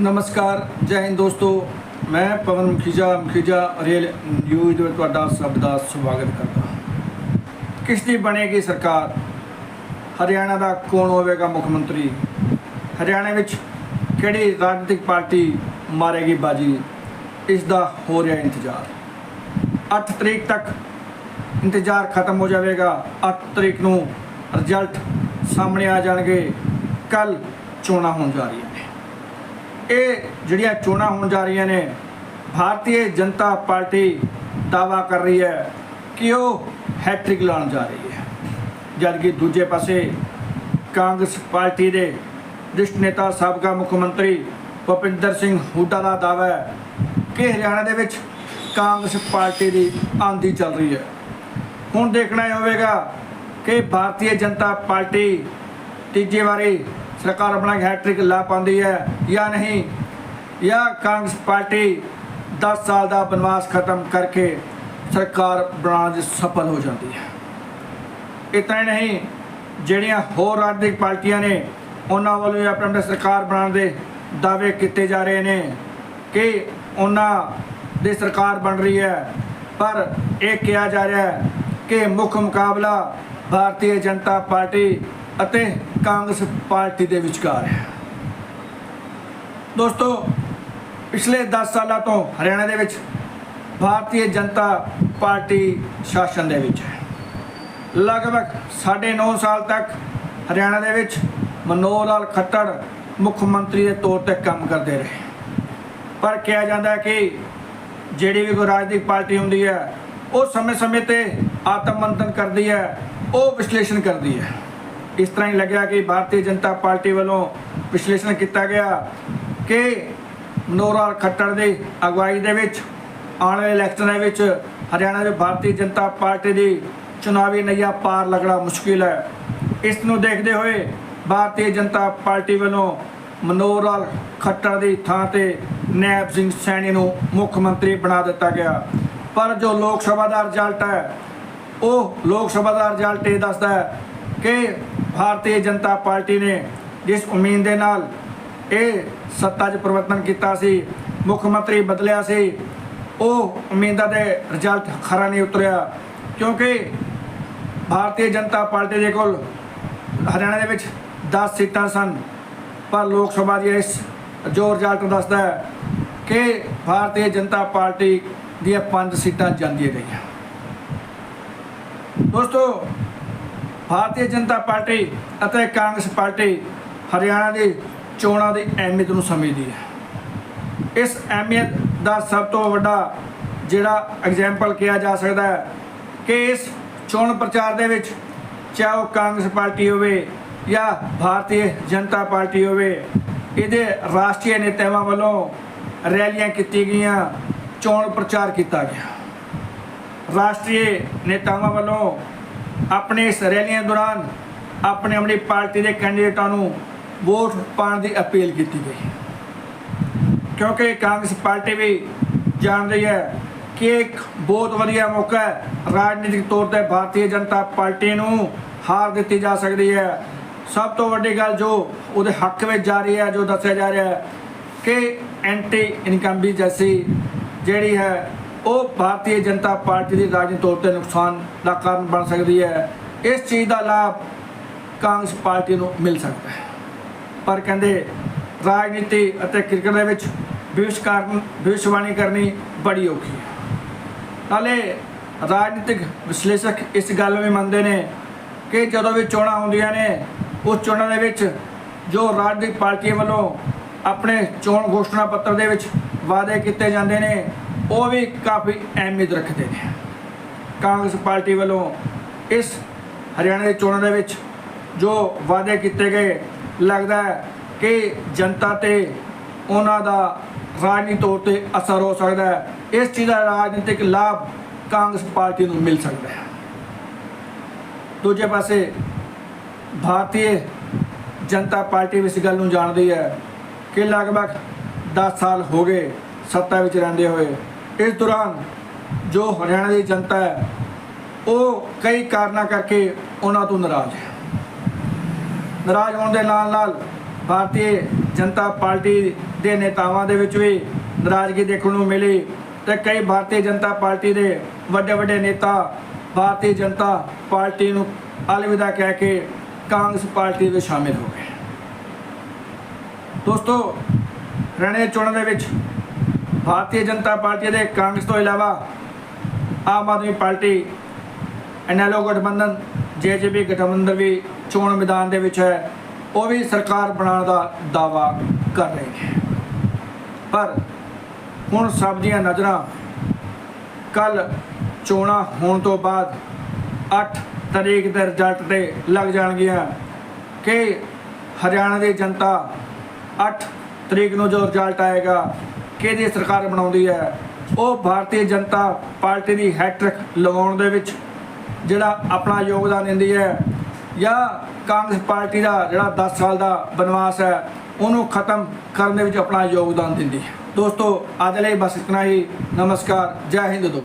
ਨਮਸਕਾਰ, ਜੈ ਹਿੰਦ ਦੋਸਤੋ। ਮੈਂ ਪਵਨ ਮਖੀਜਾ ਮਖੀਜਾ ਰੇਲ ਨਿਊਜ਼ ਦੇ ਵਿੱਚ ਤੁਹਾਡਾ ਸਭ ਦਾ ਸਵਾਗਤ ਕਰਦਾ ਹਾਂ। ਕਿਸ ਦੀ ਬਣੇਗੀ ਸਰਕਾਰ? ਹਰਿਆਣਾ ਦਾ ਕੌਣ ਹੋਵੇਗਾ ਮੁੱਖ ਮੰਤਰੀ? ਹਰਿਆਣਾ ਵਿੱਚ ਕਿਹੜੀ ਰਾਜਨੀਤਿਕ ਪਾਰਟੀ ਮਾਰੇਗੀ ਬਾਜੀ? ਇਸ ਦਾ ਹੋ ਰਿਹਾ ਇੰਤਜ਼ਾਰ। 8 ਤਰੀਕ ਤੱਕ ਇੰਤਜ਼ਾਰ ਖਤਮ ਹੋ ਜਾਵੇਗਾ। 8 ਤਰੀਕ ਨੂੰ ਰਿਜ਼ਲਟ ਸਾਹਮਣੇ ਆ ਜਾਣਗੇ। ਕੱਲ ਚੋਣਾਂ ਹੋਣ ਜਾ ਰਹੀਆਂ। ਇਹ ਜਿਹੜੀਆਂ ਚੋਣਾਂ ਹੋਣ ਜਾ ਰਹੀਆਂ ਨੇ, ਭਾਰਤੀ ਜਨਤਾ ਪਾਰਟੀ ਦਾਵਾ ਕਰ ਰਹੀ ਹੈ ਕਿ ਉਹ ਹੈਟ੍ਰਿਕ ਲਾਉਣ ਜਾ ਰਹੀ ਹੈ। ਜਦਕਿ ਦੂਜੇ ਪਾਸੇ ਕਾਂਗਰਸ ਪਾਰਟੀ ਦੇ ਵਰਿਸ਼ਠ ਨੇਤਾ ਸਾਬਕਾ ਮੁੱਖ ਮੰਤਰੀ ਭੁਪਿੰਦਰ ਸਿੰਘ ਹੁੱਡਾ ਦਾ ਦਾਅਵਾ ਹੈ ਕਿ ਹਰਿਆਣਾ ਦੇ ਵਿੱਚ ਕਾਂਗਰਸ ਪਾਰਟੀ ਦੀ ਆਂਦੀ ਚੱਲ ਰਹੀ ਹੈ। ਹੁਣ ਦੇਖਣਾ ਇਹ ਹੋਵੇਗਾ ਕਿ ਭਾਰਤੀ ਜਨਤਾ ਪਾਰਟੀ ਤੀਜੀ ਵਾਰੀ ਸਰਕਾਰ ਬਣਾ ਕੇ ਹੈਟ੍ਰਿਕ ਲਾ ਪਾਉਂਦੀ ਹੈ ਜਾਂ ਨਹੀਂ, ਜਾਂ ਕਾਂਗਰਸ ਪਾਰਟੀ 10 ਸਾਲ ਦਾ ਬਨਵਾਸ ਖਤਮ ਕਰਕੇ ਸਰਕਾਰ ਬਣਾਉਣ 'ਚ ਸਫਲ ਹੋ ਜਾਂਦੀ ਹੈ। ਇਤਨਾ ਹੀ ਨਹੀਂ, ਜਿਹੜੀਆਂ ਹੋਰ ਰਾਜਨੀਤਿਕ ਪਾਰਟੀਆਂ ਨੇ, ਉਹਨਾਂ ਵੱਲੋਂ ਵੀ ਆਪਣੇ ਆਪਣੇ ਸਰਕਾਰ ਬਣਾਉਣ ਦੇ ਦਾਅਵੇ ਕੀਤੇ ਜਾ ਰਹੇ ਨੇ ਕਿ ਉਹਨਾਂ ਦੀ ਸਰਕਾਰ ਬਣ ਰਹੀ ਹੈ। ਪਰ ਇਹ ਕਿਹਾ ਜਾ ਰਿਹਾ ਹੈ ਕਿ ਮੁੱਖ ਮੁਕਾਬਲਾ ਭਾਰਤੀ ਜਨਤਾ ਪਾਰਟੀ ਅਤੇ ਕਾਂਗਰਸ ਪਾਰਟੀ ਦੇ ਵਿਚਕਾਰ ਹੈ। ਦੋਸਤੋ, ਪਿਛਲੇ 10 ਸਾਲਾਂ ਤੋਂ ਹਰਿਆਣਾ ਦੇ ਵਿੱਚ ਭਾਰਤੀ ਜਨਤਾ ਪਾਰਟੀ ਸ਼ਾਸਨ ਦੇ ਵਿੱਚ ਹੈ। ਲਗਭਗ 9.5 ਸਾਲ ਤੱਕ ਹਰਿਆਣਾ ਦੇ ਵਿੱਚ ਮਨੋਹਰ ਲਾਲ ਖੱਟੜ ਮੁੱਖ ਮੰਤਰੀ ਦੇ ਤੌਰ ਤੇ ਕੰਮ ਕਰਦੇ ਰਹੇ। ਪਰ ਕਿਹਾ ਜਾਂਦਾ ਹੈ ਕਿ ਜਿਹੜੀ ਵੀ ਕੋਈ ਰਾਜਨੀਤਿਕ ਪਾਰਟੀ ਹੁੰਦੀ ਹੈ, ਉਹ ਸਮੇਂ-ਸਮੇਂ ਤੇ ਆਤਮ ਮੰਥਨ ਕਰਦੀ ਹੈ, ਉਹ ਵਿਸ਼ਲੇਸ਼ਣ ਕਰਦੀ ਹੈ। ਇਸ ਤਰ੍ਹਾਂ ਹੀ ਲੱਗਿਆ ਕਿ ਭਾਰਤੀ ਜਨਤਾ ਪਾਰਟੀ ਵੱਲੋਂ ਵਿਸ਼ਲੇਸ਼ਣ ਕੀਤਾ ਗਿਆ ਕਿ ਮਨੋਹਰ ਲਾਲ ਖੱਟੜ ਦੀ ਅਗਵਾਈ ਦੇ ਵਿੱਚ ਆਉਣ ਵਾਲੇ ਇਲੈਕਸ਼ਨ ਦੇ ਵਿੱਚ ਹਰਿਆਣਾ ਦੇ ਭਾਰਤੀ ਜਨਤਾ ਪਾਰਟੀ ਦੀ ਚੁਣਾਵੀ ਨਈਆ ਪਾਰ ਲੱਗਣਾ ਮੁਸ਼ਕਿਲ ਹੈ। ਇਸ ਨੂੰ ਦੇਖਦੇ ਹੋਏ ਭਾਰਤੀ ਜਨਤਾ ਪਾਰਟੀ ਵੱਲੋਂ ਮਨੋਹਰ ਲਾਲ ਖੱਟੜ ਦੀ ਥਾਂ ਤੇ ਨੈਬ ਸਿੰਘ ਸੈਣੀ ਨੂੰ ਮੁੱਖ ਮੰਤਰੀ ਬਣਾ ਦਿੱਤਾ ਗਿਆ। ਪਰ ਜੋ ਲੋਕ ਸਭਾ ਦਾ ਰਿਜ਼ਲਟ ਹੈ, ਉਹ ਲੋਕ ਸਭਾ ਦਾ ਰਿਜ਼ਲਟ ਇਹ ਦੱਸਦਾ ਹੈ ਕਿ ਭਾਰਤੀ ਜਨਤਾ ਪਾਰਟੀ ਨੇ ਜਿਸ ਉਮੀਦ ਦੇ ਨਾਲ ਇਹ ਸੱਤਾ 'ਚ ਪਰਿਵਰਤਨ ਕੀਤਾ ਸੀ, ਮੁੱਖ ਮੰਤਰੀ ਬਦਲਿਆ ਸੀ, ਉਹ ਉਮੀਦਾਂ ਦੇ ਰਿਜ਼ਲਟ ਖਰਾ ਨਹੀਂ ਉਤਰਿਆ। ਕਿਉਂਕਿ ਭਾਰਤੀ ਜਨਤਾ ਪਾਰਟੀ ਦੇ ਕੋਲ ਹਰਿਆਣਾ ਦੇ ਵਿੱਚ 10 ਸੀਟਾਂ ਸਨ, ਪਰ ਲੋਕ ਸਭਾ ਦੀ ਇਸ ਜੋ ਰਿਜ਼ਲਟ ਦੱਸਦਾ ਹੈ ਕਿ ਭਾਰਤੀ ਜਨਤਾ ਪਾਰਟੀ ਦੀਆਂ 5 ਸੀਟਾਂ ਜਾਂਦੀਆਂ ਗਈਆਂ ਦੋਸਤੋ ਭਾਰਤੀ ਜਨਤਾ ਪਾਰਟੀ ਅਤੇ ਕਾਂਗਰਸ ਪਾਰਟੀ ਹਰਿਆਣਾ ਦੀ ਚੋਣਾਂ ਦੀ ਅਹਿਮੀਅਤ ਨੂੰ ਸਮਝਦੀ ਹੈ। ਇਸ ਅਹਿਮੀਅਤ ਦਾ ਸਭ ਤੋਂ ਵੱਡਾ ਜਿਹੜਾ ਐਗਜ਼ਾਮਪਲ ਕਿਹਾ ਜਾ ਸਕਦਾ ਹੈ ਕਿ ਇਸ ਚੋਣ ਪ੍ਰਚਾਰ ਦੇ ਵਿੱਚ ਚਾਹੇ ਉਹ ਕਾਂਗਰਸ ਪਾਰਟੀ ਹੋਵੇ ਜਾਂ ਭਾਰਤੀ ਜਨਤਾ ਪਾਰਟੀ ਹੋਵੇ, ਇਹਦੇ ਰਾਸ਼ਟਰੀ ਨੇਤਾਵਾਂ ਵੱਲੋਂ ਰੈਲੀਆਂ ਕੀਤੀ ਗਈਆਂ, ਚੋਣ ਪ੍ਰਚਾਰ ਕੀਤਾ ਗਿਆ। ਰਾਸ਼ਟਰੀ ਨੇਤਾਵਾਂ ਵੱਲੋਂ ਆਪਣੇ ਇਸ ਰੈਲੀਆਂ ਦੌਰਾਨ ਆਪਣੇ ਆਪਣੀ ਪਾਰਟੀ ਦੇ ਕੈਂਡੀਡੇਟਾਂ ਨੂੰ ਵੋਟ ਪਾਉਣ ਦੀ ਅਪੀਲ ਕੀਤੀ ਗਈ। ਕਿਉਂਕਿ ਕਾਂਗਰਸ ਪਾਰਟੀ ਵੀ ਜਾਣਦੀ ਹੈ ਕਿ ਇੱਕ ਬਹੁਤ ਵਧੀਆ ਮੌਕਾ ਹੈ ਰਾਜਨੀਤਿਕ ਤੌਰ ਤੇ ਭਾਰਤੀ ਜਨਤਾ ਪਾਰਟੀ ਨੂੰ ਹਾਰ ਦਿੱਤੀ ਜਾ ਸਕਦੀ ਹੈ। ਸਭ ਤੋਂ ਵੱਡੀ ਗੱਲ ਜੋ ਉਹਦੇ ਹੱਕ ਵਿੱਚ ਜਾ ਰਹੀ ਹੈ, ਜੋ ਦੱਸਿਆ ਜਾ ਰਿਹਾ ਹੈ ਕਿ ਐਂਟੀ ਇਨਕੰਬੀ ਜੈਸੀ ਜਿਹੜੀ ਹੈ ਉਹ ਭਾਰਤੀ ਜਨਤਾ ਪਾਰਟੀ ਦੀ ਰਾਜਨੀਤਿਕ ਤੌਰ ਤੇ ਨੁਕਸਾਨ ਦਾ ਕਾਰਨ ਬਣ ਸਕਦੀ ਹੈ। ਇਸ ਚੀਜ਼ ਦਾ ਲਾਭ ਕਾਂਗਰਸ ਪਾਰਟੀ ਨੂੰ ਮਿਲ ਸਕਦਾ ਹੈ। ਪਰ ਕਹਿੰਦੇ ਰਾਜਨੀਤੀ ਅਤੇ ਕ੍ਰਿਕਟ ਦੇ ਵਿੱਚ ਭਵਿਸ਼ਕਾਰ ਭਵਿਸ਼ਵਾਣੀ ਕਰਨੀ ਬੜੀ ਔਖੀ ਹੈ। ਨਾਲੇ ਰਾਜਨੀਤਿਕ ਵਿਸ਼ਲੇਸ਼ਕ ਇਸ ਗੱਲ ਨੂੰ ਵੀ ਮੰਨਦੇ ਨੇ ਕਿ ਜਦੋਂ ਵੀ ਚੋਣਾਂ ਹੁੰਦੀਆਂ ਨੇ ਉਸ ਚੋਣਾਂ ਦੇ ਵਿੱਚ ਜੋ ਰਾਜਨੀਤਿਕ ਪਾਰਟੀਆਂ ਵੱਲੋਂ ਆਪਣੇ ਚੋਣ ਘੋਸ਼ਣਾ ਪੱਤਰ ਦੇ ਵਿੱਚ ਵਾਅਦੇ ਕੀਤੇ ਜਾਂਦੇ ਨੇ ਉਹ ਵੀ ਕਾਫੀ ਅਹਿਮੀਅਤ ਰੱਖਦੇ ਨੇ। ਕਾਂਗਰਸ ਪਾਰਟੀ ਵੱਲੋਂ ਇਸ ਹਰਿਆਣਾ ਦੇ ਚੋਣਾਂ ਦੇ ਵਿੱਚ ਜੋ ਵਾਅਦੇ ਕੀਤੇ ਗਏ, ਲੱਗਦਾ ਹੈ ਕਿ ਜਨਤਾ ਤੇ ਉਹਨਾਂ ਦਾ ਰਾਜਨੀਤਿਕ ਤੌਰ ਤੇ ਅਸਰ ਹੋ ਸਕਦਾ ਹੈ। ਇਸ ਚੀਜ਼ ਦਾ ਰਾਜਨੀਤਿਕ ਲਾਭ ਕਾਂਗਰਸ ਪਾਰਟੀ ਨੂੰ ਮਿਲ ਸਕਦਾ ਹੈ। ਦੂਜੇ ਪਾਸੇ ਭਾਰਤੀ ਜਨਤਾ ਪਾਰਟੀ ਇਸ ਗੱਲ ਨੂੰ ਜਾਣਦੀ ਹੈ ਕਿ ਲਗਭਗ 10 ਸਾਲ ਹੋ ਗਏ ਸੱਤਾ ਵਿੱਚ ਰਹਿੰਦੇ ਹੋਏ। ਇਸ ਦੌਰਾਨ ਜੋ ਹਰਿਆਣਾ ਦੀ ਜਨਤਾ ਹੈ, ਉਹ ਕਈ ਕਾਰਨਾਂ ਕਰਕੇ ਉਹਨਾਂ ਤੋਂ ਨਾਰਾਜ਼ ਹੈ। ਨਾਰਾਜ਼ ਹੋਣ ਦੇ ਨਾਲ ਨਾਲ ਭਾਰਤੀ ਜਨਤਾ ਪਾਰਟੀ ਦੇ ਨੇਤਾਵਾਂ ਦੇ ਵਿੱਚ ਵੀ ਨਾਰਾਜ਼ਗੀ ਦੇਖਣ ਨੂੰ ਮਿਲੀ ਤੇ ਕਈ ਭਾਰਤੀ ਜਨਤਾ ਪਾਰਟੀ ਦੇ ਵੱਡੇ ਵੱਡੇ ਨੇਤਾ ਭਾਰਤੀ ਜਨਤਾ ਪਾਰਟੀ ਨੂੰ ਅਲਵਿਦਾ ਕਹਿ ਕੇ ਕਾਂਗਰਸ ਪਾਰਟੀ ਵਿੱਚ ਸ਼ਾਮਿਲ ਹੋ ਗਏ। ਦੋਸਤੋ, ਹਰਿਆਣੇ ਚੋਣਾਂ ਦੇ ਵਿੱਚ ਭਾਰਤੀ ਜਨਤਾ ਪਾਰਟੀ ਦੇ ਕਾਂਗਰਸ ਤੋਂ ਇਲਾਵਾ ਆਮ ਆਦਮੀ ਪਾਰਟੀ ਐਨਐਲਓ ਗਠਬੰਧਨ ਜੇਜੇਪੀ ਗਠਬੰਧਨ ਵੀ ਚੋਣ ਮੈਦਾਨ ਦੇ ਵਿੱਚ ਹੈ, ਉਹ ਵੀ ਸਰਕਾਰ ਬਣਾਉਣ ਦਾ ਦਾਵਾ ਕਰ ਰਹੇ ਨੇ। ਪਰ ਹੁਣ ਸਭ ਦੀਆਂ ਨਜ਼ਰਾਂ ਕੱਲ ਚੋਣਾਂ ਹੋਣ ਤੋਂ ਬਾਅਦ 8 ਤਰੀਕ ਦੇ ਰਿਜ਼ਲਟ ਤੇ ਲੱਗ ਜਾਣਗੀਆਂ ਕਿ ਹਰਿਆਣਾ ਦੀ ਜਨਤਾ 8 ਤਰੀਕ ਨੂੰ ਜੋ ਰਿਜ਼ਲਟ ਆਏਗਾ ਕਿਹਦੀ ਸਰਕਾਰ ਬਣਾਉਂਦੀ ਹੈ? ਉਹ ਭਾਰਤੀ ਜਨਤਾ ਪਾਰਟੀ ਦੀ ਹੈਟ੍ਰਿਕ ਲਗਾਉਣ ਦੇ ਵਿੱਚ ਜਿਹੜਾ ਆਪਣਾ ਯੋਗਦਾਨ ਦਿੰਦੀ ਹੈ ਜਾਂ ਕਾਂਗਰਸ ਪਾਰਟੀ ਦਾ ਜਿਹੜਾ 10 ਸਾਲ ਦਾ ਬਨਵਾਸ ਹੈ, ਉਹਨੂੰ ਖਤਮ ਕਰਨ ਦੇ ਵਿੱਚ ਆਪਣਾ ਯੋਗਦਾਨ ਦਿੰਦੀ ਹੈ। ਦੋਸਤੋ, ਅੱਜ ਲਈ ਬਸ ਇਤਨਾ ਹੀ। ਨਮਸਕਾਰ। ਜੈ ਹਿੰਦ ਦੋ